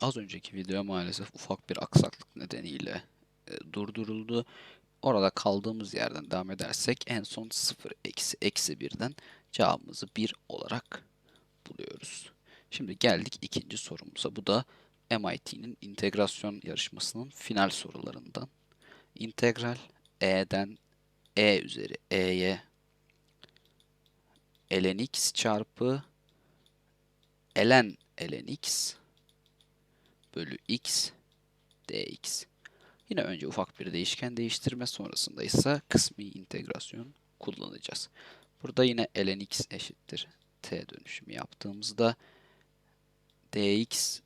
Az önceki video maalesef ufak bir aksaklık nedeniyle e, durduruldu. Orada kaldığımız yerden devam edersek en son 0 eksi eksi 1'den cevabımızı 1 olarak buluyoruz. Şimdi geldik ikinci sorumuza. Bu da MIT'nin integrasyon yarışmasının final sorularından. İntegral e'den e üzeri e'ye ln x çarpı ln ln x bölü x dx. Yine önce ufak bir değişken değiştirme sonrasında ise kısmi integrasyon kullanacağız. Burada yine ln x eşittir t dönüşümü yaptığımızda dx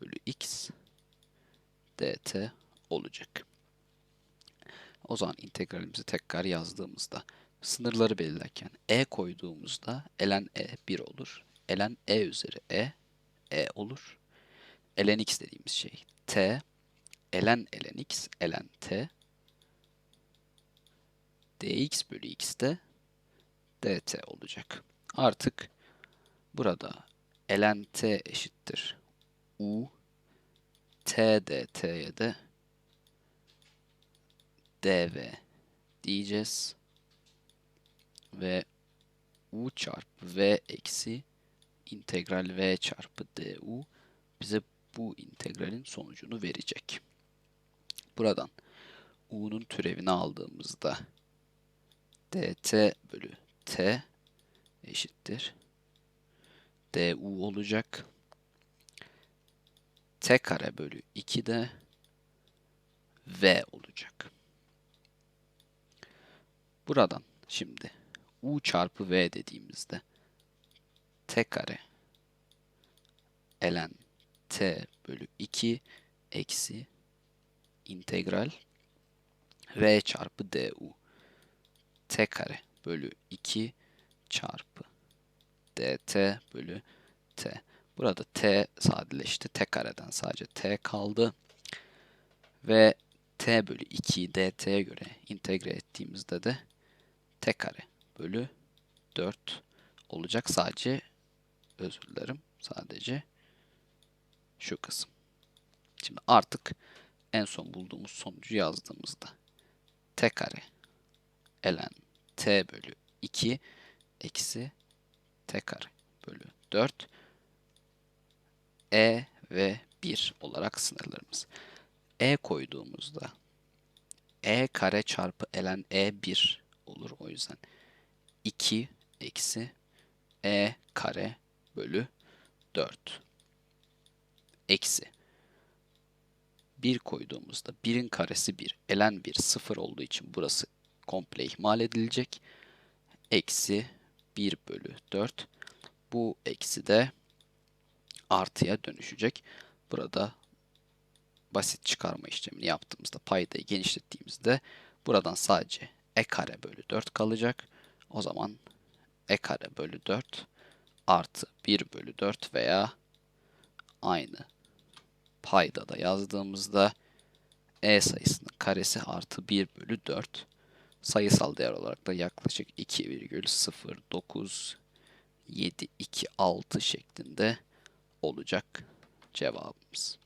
bölü x dt olacak. O zaman integralimizi tekrar yazdığımızda sınırları belirlerken e koyduğumuzda ln e 1 olur. ln e üzeri e e olur. Ln x dediğimiz şey t ln ln x ln t dx bölü x de dt olacak. Artık burada ln t eşittir u t dt'ye de dv diyeceğiz. Ve u çarpı v eksi integral v çarpı du bize bu integralin sonucunu verecek. Buradan u'nun türevini aldığımızda dt bölü t eşittir du olacak. t kare bölü 2 de v olacak. Buradan şimdi u çarpı v dediğimizde t kare ln t bölü 2 eksi integral v çarpı du t kare bölü 2 çarpı dt bölü t. Burada t sadeleşti. t kareden sadece t kaldı. Ve t bölü 2'yi dt'ye göre integre ettiğimizde de t kare bölü 4 olacak. Sadece özür dilerim. Sadece şu kısım. Şimdi artık en son bulduğumuz sonucu yazdığımızda t kare ln t bölü 2 eksi t kare bölü 4 e ve 1 olarak sınırlarımız. e koyduğumuzda e kare çarpı ln e 1 olur o yüzden 2 eksi e kare bölü 4 eksi 1 koyduğumuzda 1'in karesi 1, ln 1 0 olduğu için burası komple ihmal edilecek. Eksi 1 bölü 4. Bu eksi de artıya dönüşecek. Burada basit çıkarma işlemini yaptığımızda paydayı genişlettiğimizde buradan sadece e kare bölü 4 kalacak. O zaman e kare bölü 4 artı 1 bölü 4 veya aynı payda da yazdığımızda e sayısının karesi artı 1 bölü 4 sayısal değer olarak da yaklaşık 2,0976 şeklinde olacak cevabımız.